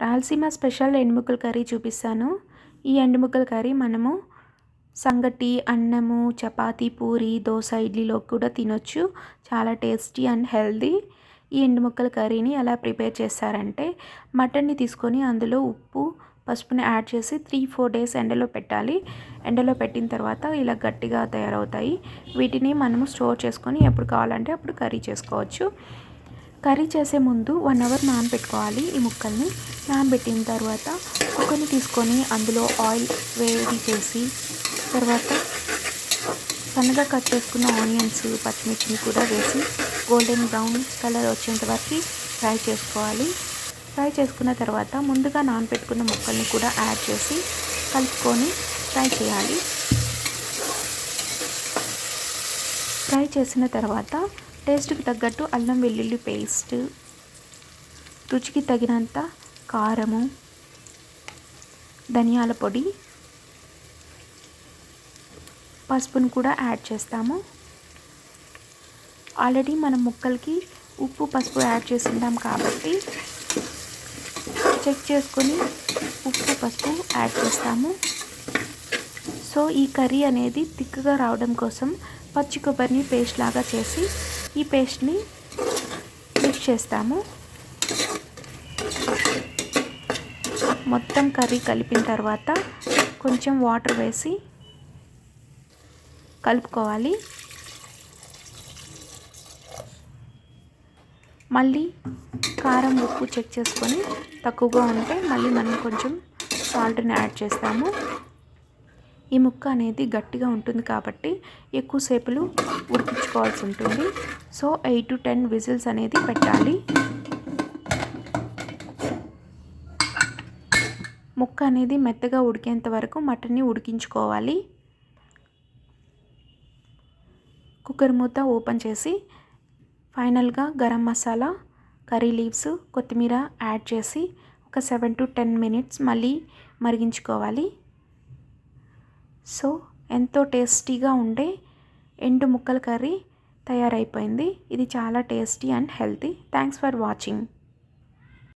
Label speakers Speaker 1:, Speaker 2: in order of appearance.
Speaker 1: Rayalaseema special ఎండుముక్కల curry చూపిస్తాను. ఈ ఎండుముక్కల curry మనము సంగటి అన్నము చపాతీ పూరి దోశ ఇడ్లీలో కూడా తినొచ్చు. చాలా టేస్టీ అండ్ హెల్దీ ఈ ఎండుముక్కల కర్రీని ఎలా ప్రిపేర్ చేస్తారంటే మటన్ని తీసుకొని అందులో ఉప్పు పసుపుని యాడ్ చేసి త్రీ ఫోర్ డేస్ ఎండలో పెట్టాలి. ఎండలో పెట్టిన తర్వాత ఇలా గట్టిగా తయారవుతాయి. వీటిని మనము స్టోర్ చేసుకొని ఎప్పుడు కావాలంటే అప్పుడు కర్రీ చేసుకోవచ్చు. కర్రీ చేసే ముందు వన్ అవర్ నానబెట్టుకోవాలి ఈ ముక్కల్ని. నానబెట్టిన తర్వాత కుక్కర్ని తీసుకొని అందులో ఆయిల్ వేడి చేసి తర్వాత సన్నగా కట్ చేసుకున్న ఆనియన్స్ పచ్చిమిర్చిని కూడా వేసి గోల్డెన్ బ్రౌన్ కలర్ వచ్చేంత వరకు ఫ్రై చేసుకోవాలి. ఫ్రై చేసుకున్న తర్వాత ముందుగా నానబెట్టుకున్న ముక్కల్ని కూడా యాడ్ చేసి కలుపుకొని ఫ్రై చేయాలి. ఫ్రై చేసిన తర్వాత టేస్ట్కి తగ్గట్టు అల్లం వెల్లుల్లి పేస్ట్ రుచికి తగినంత కారము ధనియాల పొడి పసుపును కూడా యాడ్ చేస్తాము. ఆల్రెడీ మనం ముక్కలకి ఉప్పు పసుపు యాడ్ చేసి ఉంటాం కాబట్టి చెక్ చేసుకొని ఉప్పు పసుపు యాడ్ చేస్తాము. సో ఈ కర్రీ అనేది తిక్కగా రావడం కోసం పచ్చి కొబ్బరిని పేస్ట్ లాగా చేసి ఈ పేస్ట్ని మిక్స్ చేస్తాము. మొత్తం కర్రీ కలిపిన తర్వాత కొంచెం వాటర్ వేసి కలుపుకోవాలి. మళ్ళీ కారం ఉప్పు చెక్ చేసుకొని తక్కువగా ఉంటే మళ్ళీ మనం కొంచెం సాల్ట్ని యాడ్ చేస్తాము. ఈ ముక్క అనేది గట్టిగా ఉంటుంది కాబట్టి ఎక్కువసేపులు ఉడికించుకోవాల్సి ఉంటుంది. So eight to ten whistles అనేది పెట్టాలి. ముక్క అనేది మెత్తగా ఉడికేంత వరకు మటన్ని ఉడికించుకోవాలి. కుక్కర్ మూత ఓపెన్ చేసి ఫైనల్గా గరం మసాలా కర్రీ లీవ్స్ కొత్తిమీర యాడ్ చేసి ఒక సెవెన్ టు టెన్ మినిట్స్ మళ్ళీ మరిగించుకోవాలి. సో ఎంతో టేస్టీగా ఉండే ఎండు ముక్కల కర్రీ తయారైపోయింది. ఇది చాలా tasty and healthy. Thanks for watching